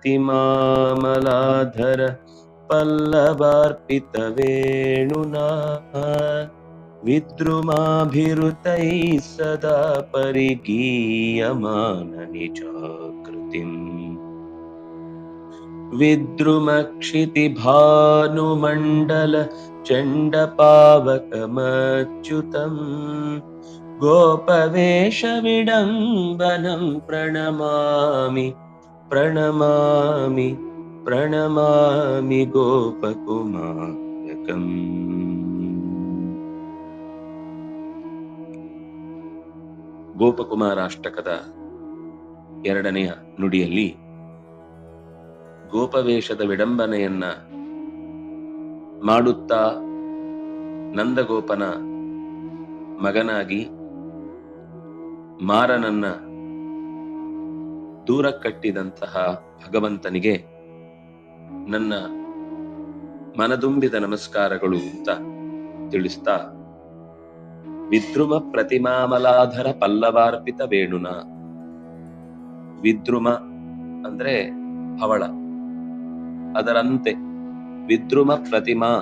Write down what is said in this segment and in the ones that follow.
प्रतिमामलाधर पल्लवार्पितवेणुना विद्रुमाभिरुतैः सदा परिगीयमाननिजाकृतिम्। विद्रुमक्षितिभानुमण्डल चण्डपावकमच्युतम्। गोपवेशविडम्बनं प्रणमामि प्रणमामि ಪ್ರಣಮಾಮಿ ಗೋಪಕುಮಾರಕಂ ಗೋಪಕುಮಾರಾಷ್ಟಕದ ಎರಡನೆಯ ನುಡಿಯಲ್ಲಿ ಗೋಪವೇಷದ ವಿಡಂಬನೆಯನ್ನ ಮಾಡುತ್ತಾ ನಂದಗೋಪನ ಮಗನಾಗಿ ಮಾರನನ್ನ ದೂರ ಕಟ್ಟಿದಂತಹ ಭಗವಂತನಿಗೆ ನನ್ನ ಮನದುಂಬಿದ ನಮಸ್ಕಾರಗಳು ಅಂತ ತಿಳಿಸ್ತಾ, ವಿದ್ರುಮ ಪ್ರತಿಮಾಮಲಾಧರ ಪಲ್ಲವಾರ್ಪಿತ ವೇಣುನ. ವಿದ್ರುಮ ಅಂದ್ರೆ ಹವಳ ಅದರಂತೆ ವಿದ್ರುಮ ಪ್ರತಿಮಾ.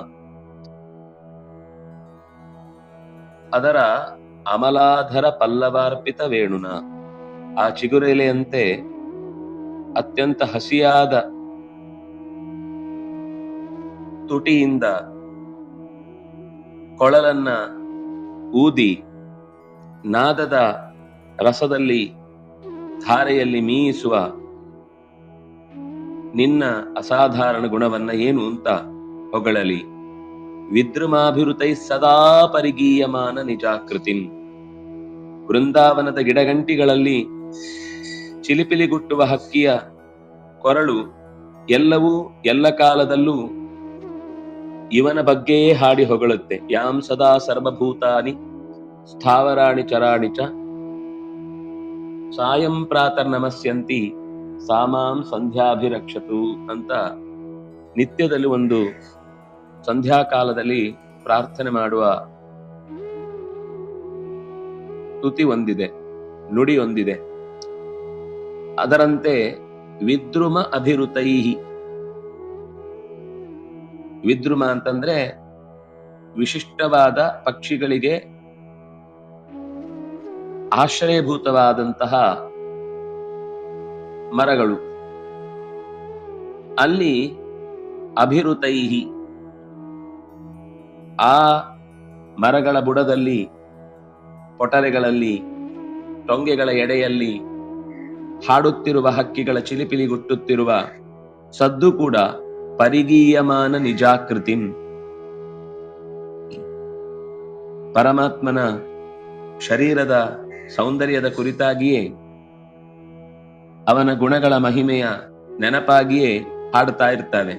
ಅದರ ಅಮಲಾಧರ ಪಲ್ಲವಾರ್ಪಿತ ವೇಣುನ. ಆ ಚಿಗುರೆಲೆಯಂತೆ ಅತ್ಯಂತ ಹಸಿಯಾದ ತುಟಿಯಿಂದ ಕೊಳಲನ್ನ ಊದಿ ನಾದದ ರಸದಲ್ಲಿ ಧಾರೆಯಲ್ಲಿ ಮೀಯಿಸುವ ನಿನ್ನ ಅಸಾಧಾರಣ ಗುಣವನ್ನ ಏನು ಅಂತ ಹೊಗಳಲಿ. ವಿದ್ರುಮಾಭಿರುತೈ ಸದಾ ಪರಿಗೀಯಮಾನ ನಿಜಾಕೃತಿನ್ ವೃಂದಾವನದ ಗಿಡಗಂಟಿಗಳಲ್ಲಿ ಚಿಲಿಪಿಲಿಗುಟ್ಟುವ ಹಕ್ಕಿಯ ಕೊರಳು ಎಲ್ಲವೂ ಎಲ್ಲ ಕಾಲದಲ್ಲೂ ಇವನ ಬಗ್ಗೆಯೇ ಹಾಡಿ ಹೊಗಳುತ್ತೆ. ಯಾಂ ಸದಾ ಸರ್ವಭೂತಾನಿ ಸ್ಥಾವರಾಣಿ ಚರಾಣಿ ಚ ಸಾಯಂ ಪ್ರಾತರ್ ನಮಸ್ಯಂತಿ ಸಾಮಾಂ ಸಂಧ್ಯಾಭಿರಕ್ಷತು ಅಂತ ನಿತ್ಯದಲ್ಲಿ ಒಂದು ಸಂಧ್ಯಾಕಾಲದಲ್ಲಿ ಪ್ರಾರ್ಥನೆ ಮಾಡುವ ತುತಿ ಒಂದಿದೆ, ನುಡಿ ಒಂದಿದೆ. ಅದರಂತೆ ವಿದ್ರುಮ ಅಭಿರುತೈಹಿ. ವಿದ್ರುಮ ಅಂತಂದ್ರೆ ವಿಶಿಷ್ಟವಾದ ಪಕ್ಷಿಗಳಿಗೆ ಆಶ್ರಯಭೂತವಾದಂತಹ ಮರಗಳು. ಅಲ್ಲಿ ಅಭಿರುತೈಹಿ. ಆ ಮರಗಳ ಬುಡದಲ್ಲಿ ಪೊಟರೆಗಳಲ್ಲಿ ಟೊಂಗೆಗಳ ಎಡೆಯಲ್ಲಿ ಹಾಡುತ್ತಿರುವ ಹಕ್ಕಿಗಳ ಚಿಲಿಪಿಲಿಗುಟ್ಟುತ್ತಿರುವ ಸದ್ದು ಕೂಡ ಪರಿಗೀಯಮಾನ ನಿಜಾಕೃತಿಂ. ಪರಮಾತ್ಮನ ಶರೀರದ ಸೌಂದರ್ಯದ ಕುರಿತಾಗಿಯೇ, ಅವನ ಗುಣಗಳ ಮಹಿಮೆಯ ನೆನಪಾಗಿಯೇ ಹಾಡ್ತಾ ಇರ್ತಾನೆ.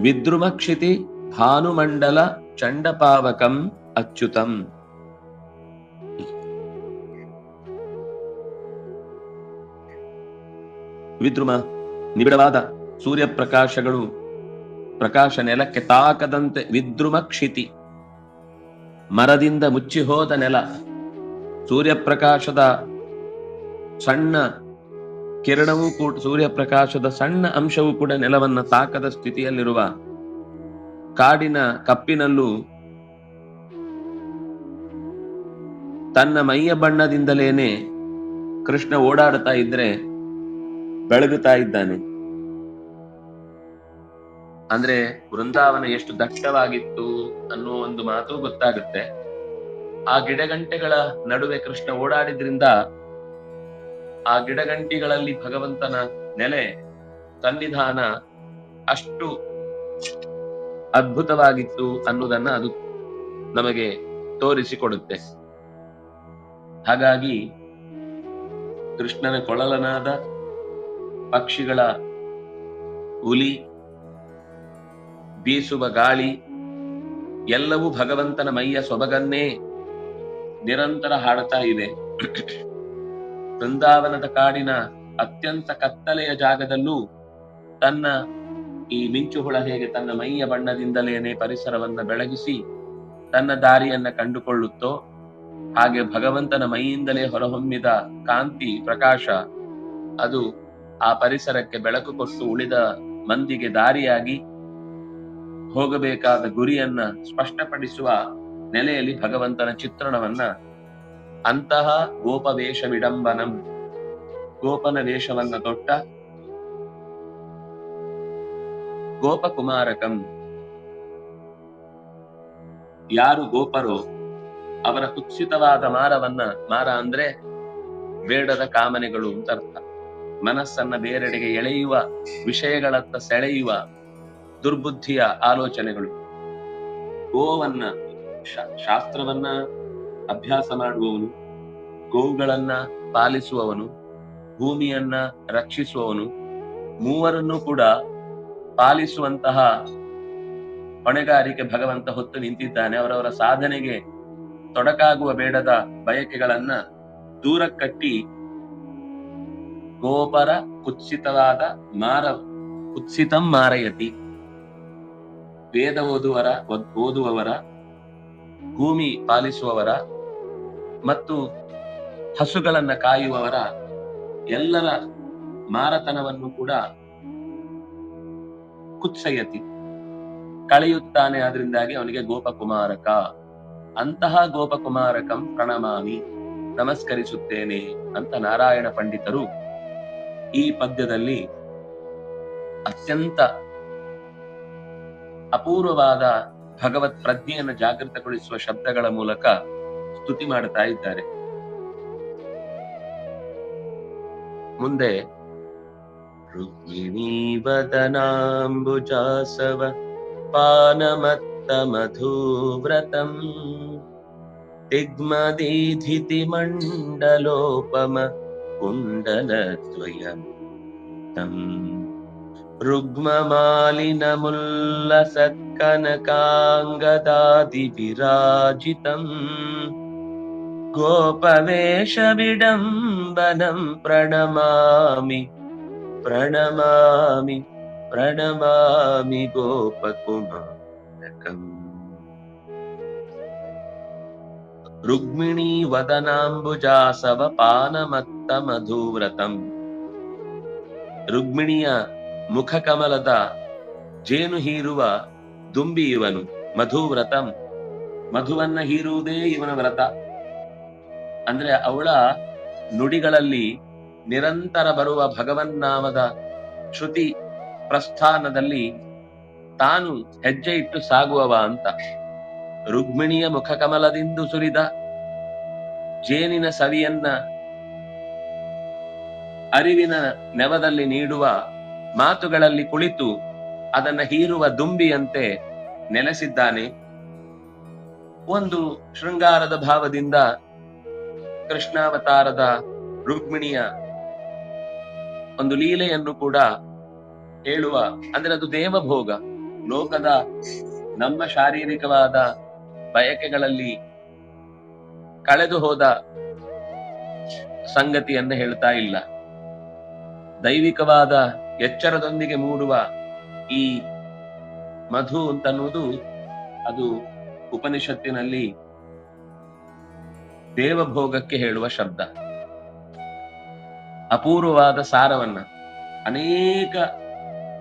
ವಿದ್ರುಮಕ್ಷಿತಿ ಭಾನುಮಂಡಲ ಚಂಡಪಾವಕಂ ಅಚ್ಯುತಂ. ವಿದ್ರುಮ, ನಿಬಿಡವಾದ ಸೂರ್ಯಪ್ರಕಾಶಗಳು ಪ್ರಕಾಶ ನೆಲಕ್ಕೆ ತಾಕದಂತೆ ವಿದ್ರುಮ ಕ್ಷಿತಿ. ಮರದಿಂದ ಮುಚ್ಚಿ ಹೋದ ನೆಲ, ಸೂರ್ಯಪ್ರಕಾಶದ ಸಣ್ಣ ಕಿರಣವೂ ಕೂಡ, ಸೂರ್ಯಪ್ರಕಾಶದ ಸಣ್ಣ ಅಂಶವೂ ಕೂಡ ನೆಲವನ್ನ ತಾಕದ ಸ್ಥಿತಿಯಲ್ಲಿರುವ ಕಾಡಿನ ಕಪ್ಪಿನಲ್ಲೂ ತನ್ನ ಮೈಯ ಬಣ್ಣದಿಂದಲೇನೆ ಕೃಷ್ಣ ಓಡಾಡ್ತಾ ಇದ್ರೆ ಬೆಳಗುತ್ತಾ ಇದ್ದಾನೆ. ಅಂದ್ರೆ ವೃಂದಾವನ ಎಷ್ಟು ದಟ್ಟವಾಗಿತ್ತು ಅನ್ನೋ ಒಂದು ಮಾತು ಗೊತ್ತಾಗುತ್ತೆ. ಆ ಗಿಡಗಂಟೆಗಳ ನಡುವೆ ಕೃಷ್ಣ ಓಡಾಡಿದ್ರಿಂದ ಆ ಗಿಡಗಂಟಿಗಳಲ್ಲಿ ಭಗವಂತನ ನೆಲೆ, ಸನ್ನಿಧಾನ ಅಷ್ಟು ಅದ್ಭುತವಾಗಿತ್ತು ಅನ್ನೋದನ್ನ ಅದು ನಮಗೆ ತೋರಿಸಿಕೊಡುತ್ತೆ. ಹಾಗಾಗಿ ಕೃಷ್ಣನ ಕೊಳಲನಾದ ಪಕ್ಷಿಗಳ ಹುಲಿ, ಬೀಸುವ ಗಾಳಿ, ಎಲ್ಲವೂ ಭಗವಂತನ ಮೈಯ ಸೊಬಗನ್ನೇ ನಿರಂತರ ಹಾಡ್ತಾ ಇದೆ. ವೃಂದಾವನದ ಕಾಡಿನ ಅತ್ಯಂತ ಕತ್ತಲೆಯ ಜಾಗದಲ್ಲೂ ತನ್ನ ಈ ಮಿಂಚುಹುಳ ಹೇಗೆ ತನ್ನ ಮೈಯ ಬಣ್ಣದಿಂದಲೇನೆ ಪರಿಸರವನ್ನ ಬೆಳಗಿಸಿ ತನ್ನ ದಾರಿಯನ್ನ ಕಂಡುಕೊಳ್ಳುತ್ತೋ, ಹಾಗೆ ಭಗವಂತನ ಮೈಯಿಂದಲೇ ಹೊರಹೊಮ್ಮಿದ ಕಾಂತಿ, ಪ್ರಕಾಶ, ಅದು ಆ ಪರಿಸರಕ್ಕೆ ಬೆಳಕು ಕೊಟ್ಟು ಉಳಿದ ಮಂದಿಗೆ ದಾರಿಯಾಗಿ ಹೋಗಬೇಕಾದ ಗುರಿಯನ್ನ ಸ್ಪಷ್ಟಪಡಿಸುವ ನೆಲೆಯಲ್ಲಿ ಭಗವಂತನ ಚಿತ್ರಣವನ್ನ ಅಂತಹ ಗೋಪವೇಷ ವಿಡಂಬನಂ ಗೋಪನ ವೇಷವನ್ನ ತೊಟ್ಟ. ಗೋಪಕುಮಾರಕಂ. ಯಾರು ಗೋಪರೋ ಅವರ ಕುತ್ಸಿತವಾದ ಮಾರವನ್ನ ಮಾರ ಅಂದ್ರೆ ಬೇಡದ ಕಾಮನೆಗಳು ಅಂತ ಅರ್ಥ. ಮನಸ್ಸನ್ನ ಬೇರೆಡೆಗೆ ಎಳೆಯುವ, ವಿಷಯಗಳತ್ತ ಸೆಳೆಯುವ ದುರ್ಬುದ್ಧಿಯ ಆಲೋಚನೆಗಳು. ಗೋವನ್ನ ಶಾಸ್ತ್ರವನ್ನ ಅಭ್ಯಾಸ ಮಾಡುವವನು, ಗೋವುಗಳನ್ನ ಪಾಲಿಸುವವನು, ಭೂಮಿಯನ್ನ ರಕ್ಷಿಸುವವನು, ಮೂವರನ್ನು ಕೂಡ ಪಾಲಿಸುವಂತಹ ಹೊಣೆಗಾರಿಕೆ ಭಗವಂತ ಹೊತ್ತು ನಿಂತಿದ್ದಾನೆ. ಅವರವರ ಸಾಧನೆಗೆ ತೊಡಕಾಗುವ ಬೇಡದ ಬಯಕೆಗಳನ್ನ ದೂರ ಕಟ್ಟಿ ಗೋಪರ ಕುತ್ಸಿತವಾದ ಮಾರ, ಕುತ್ಸಿತಂ ಮಾರಯತಿ. ವೇದ ಓದುವರ ಓದ್- ಓದುವವರ, ಭೂಮಿ ಪಾಲಿಸುವವರ ಮತ್ತು ಹಸುಗಳನ್ನ ಕಾಯುವವರ ಎಲ್ಲರ ಮಾರತನವನ್ನು ಕೂಡ ಕುತ್ಸಯತಿ. ಕಳೆಯುತ್ತಾನೆ ಆದ್ರಿಂದಾಗಿ ಅವನಿಗೆ ಗೋಪಕುಮಾರಕ. ಅಂತಹ ಗೋಪಕುಮಾರಕಂ ಪ್ರಣಮಾಮಿ, ನಮಸ್ಕರಿಸುತ್ತೇನೆ ಅಂತ ನಾರಾಯಣ ಪಂಡಿತರು ಈ ಪದ್ಯದಲ್ಲಿ ಅತ್ಯಂತ ಅಪೂರ್ವವಾದ ಭಗವತ್ ಪ್ರಜ್ಞೆಯನ್ನು ಜಾಗೃತಗೊಳಿಸುವ ಶಬ್ದಗಳ ಮೂಲಕ ಸ್ತುತಿ ಮಾಡ್ತಾ ಇದ್ದಾರೆ. ಮುಂದೆ, ರುಕ್ಮಿಣೀ ವದನಾಂಬುಜಾಸವ ಪಾನಮತ್ತ ಮಧುವ್ರತಂ ತಿಗ್ಮದೀಧಿತಿ ಮಂಡಲೋಪಮ कुण्डलद्वयं तम् रुग्ममालिनमुल्लसत्कनकाङ्गदादिविराजितम् गोपवेशविडम्बनं प्रणमामि प्रणमामि प्रणमामि गोपकुमारकम् रुक्मिणीवदनाम्बुजासव पानमत् ಮಧುವ್ರತಂ ಮುಖ ಕಮಲದ ಜೇನು ಹೀರುವ ದುಂಬಿ ಇವನು, ಮಧುವ್ರತಂ. ಮಧುವನ್ನ ಹೀರುವುದೇ ಇವನ ವ್ರತ. ಅಂದ್ರೆ ಅವಳ ನುಡಿಗಳಲ್ಲಿ ನಿರಂತರ ಬರುವ ಭಗವನ್ನಾಮದ ಶ್ರುತಿ ಪ್ರಸ್ಥಾನದಲ್ಲಿ ತಾನು ಹೆಜ್ಜೆ ಇಟ್ಟು ಸಾಗುವವ ಅಂತ. ರುಗ್ಮಿಣಿಯ ಮುಖಕಮಲದಿಂದು ಸುರಿದ ಜೇನಿನ ಸವಿಯನ್ನ ಅರಿವಿನ ನೆವದಲ್ಲಿ ನೀಡುವ ಮಾತುಗಳಲ್ಲಿ ಕುಳಿತು ಅದನ್ನ ಹೀರುವ ದುಂಬಿಯಂತೆ ನೆಲೆಸಿದ್ದಾನೆ. ಒಂದು ಶೃಂಗಾರದ ಭಾವದಿಂದ ಕೃಷ್ಣಾವತಾರದ ರುಕ್ಮಿಣಿಯ ಒಂದು ಲೀಲೆಯನ್ನು ಕೂಡ ಹೇಳುವ, ಅಂದ್ರೆ ಅದು ದೇವಭೋಗ. ಲೋಕದ ನಮ್ಮ ಶಾರೀರಿಕವಾದ ಬಯಕೆಗಳಲ್ಲಿ ಕಳೆದು ಹೋದ ಸಂಗತಿಯನ್ನ ಹೇಳ್ತಾ ಇಲ್ಲ. ದೈವಿಕವಾದ ಎಚ್ಚರದೊಂದಿಗೆ ಮೂಡುವ ಈ ಮಧು ಅಂತನ್ನುವುದು ಅದು ಉಪನಿಷತ್ತಿನಲ್ಲಿ ದೇವಭೋಗಕ್ಕೆ ಹೇಳುವ ಶಬ್ದ. ಅಪೂರ್ವವಾದ ಸಾರವನ್ನ. ಅನೇಕ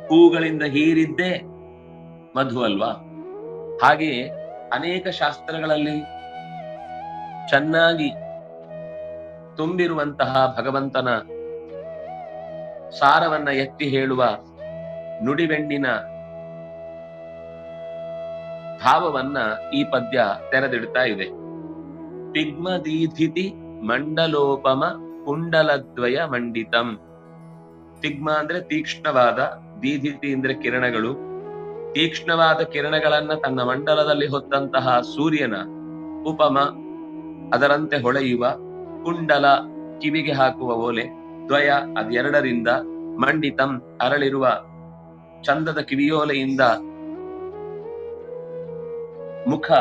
ಹೂಗಳಿಂದ ಹೀರಿದ್ದೇ ಮಧು ಅಲ್ವಾ? ಹಾಗೆಯೇ ಅನೇಕ ಶಾಸ್ತ್ರಗಳಲ್ಲಿ ಚೆನ್ನಾಗಿ ತುಂಬಿರುವಂತಹ ಭಗವಂತನ ಸಾರವನ್ನ ಎತ್ತಿ ಹೇಳುವ ನುಡಿವೆಣ್ಣಿನ ಭಾವವನ್ನ ಈ ಪದ್ಯ ತೆರೆದಿಡ್ತಾ ಇದೆ. ತಿಗ್ಮದೀಧಿತಿ ಮಂಡಲೋಪಮ ಕುಂಡಲದ್ವಯ ಮಂಡಿತಂ. ತಿಗ್ಮ ಅಂದ್ರೆ ತೀಕ್ಷ್ಣವಾದ, ದೀಧಿತಿ ಅಂದ್ರೆ ಕಿರಣಗಳು. ತೀಕ್ಷ್ಣವಾದ ಕಿರಣಗಳನ್ನ ತನ್ನ ಮಂಡಲದಲ್ಲಿ ಹೊತ್ತಂತಹ ಸೂರ್ಯನ ಉಪಮ ಅದರಂತೆ ಹೊಳೆಯುವ ಕುಂಡಲ ಕಿವಿಗೆ ಹಾಕುವ ಓಲೆ. ದ್ವಯ ಅದೆರಡರಿಂದ ಮಂಡಿತಂ ಅರಳಿರುವ ಚಂದದ ಕಿವಿಯೋಲೆಯಿಂದ ಮುಖ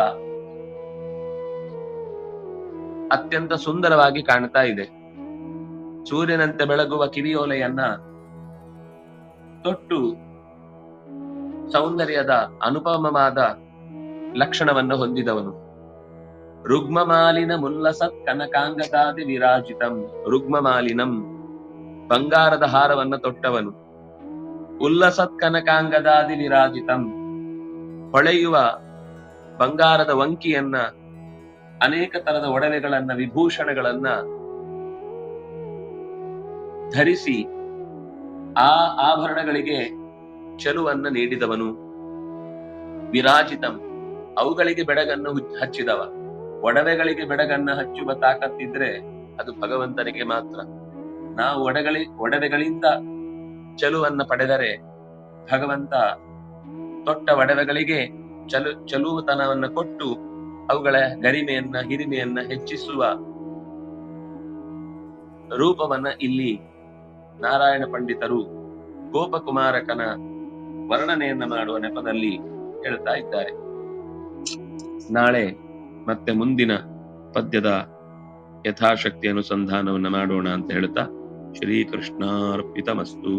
ಅತ್ಯಂತ ಸುಂದರವಾಗಿ ಕಾಣ್ತಾ ಇದೆ. ಸೂರ್ಯನಂತೆ ಬೆಳಗುವ ಕಿವಿಯೋಲೆಯನ್ನ ತೊಟ್ಟು ಸೌಂದರ್ಯದ ಅನುಪಮವಾದ ಲಕ್ಷಣವನ್ನು ಹೊಂದಿದವನು. ರುಗ್ಮಮಾಲಿನ ಮುಲ್ಲಸತ್ ಕನಕಾಂಗದಾದಿ ವಿರಾಜಿತಂ. ರುಗ್ಮಮಾಲಿನಂ ಬಂಗಾರದ ಹಾರವನ್ನ ತೊಟ್ಟವನು. ಉಲ್ಲಸತ್ ಕನಕಾಂಗದಾದಿ ವಿರಾಜಿತಂ ಹೊಳೆಯುವ ಬಂಗಾರದ ವಂಕಿಯನ್ನ ಅನೇಕ ತರದ ಒಡವೆಗಳನ್ನ, ವಿಭೂಷಣಗಳನ್ನ ಧರಿಸಿ ಆ ಆಭರಣಗಳಿಗೆ ಚೆಲುವನ್ನ ನೀಡಿದವನು. ವಿರಾಜಿತಂ. ಅವುಗಳಿಗೆ ಬೆಡಗನ್ನು ಹಚ್ಚಿದವ. ಒಡವೆಗಳಿಗೆ ಬೆಡಗನ್ನ ಹಚ್ಚುವ ತಾಕತ್ತಿದ್ರೆ ಅದು ಭಗವಂತನಿಗೆ ಮಾತ್ರ. ನಾವು ಒಡಗಳಿ, ಒಡವೆಗಳಿಂದ ಚಲುವನ್ನು ಪಡೆದರೆ ಭಗವಂತ ತೊಟ್ಟ ಒಡವೆಗಳಿಗೆ ಚಲು, ಚಲುವತನವನ್ನು ಕೊಟ್ಟು ಅವುಗಳ ಗರಿಮೆಯನ್ನ, ಹಿರಿಮೆಯನ್ನ ಹೆಚ್ಚಿಸುವ ರೂಪವನ್ನ ಇಲ್ಲಿ ನಾರಾಯಣ ಪಂಡಿತರು ಗೋಪಕುಮಾರಕನ ವರ್ಣನೆಯನ್ನ ಮಾಡುವ ನೆಪದಲ್ಲಿ ಹೇಳ್ತಾ ಇದ್ದಾರೆ. ನಾಳೆ ಮತ್ತೆ ಮುಂದಿನ ಪದ್ಯದ ಯಥಾಶಕ್ತಿ ಅನುಸಂಧಾನವನ್ನು ಮಾಡೋಣ ಅಂತ ಹೇಳ್ತಾ श्रीकृष्णार्पितमस्तु।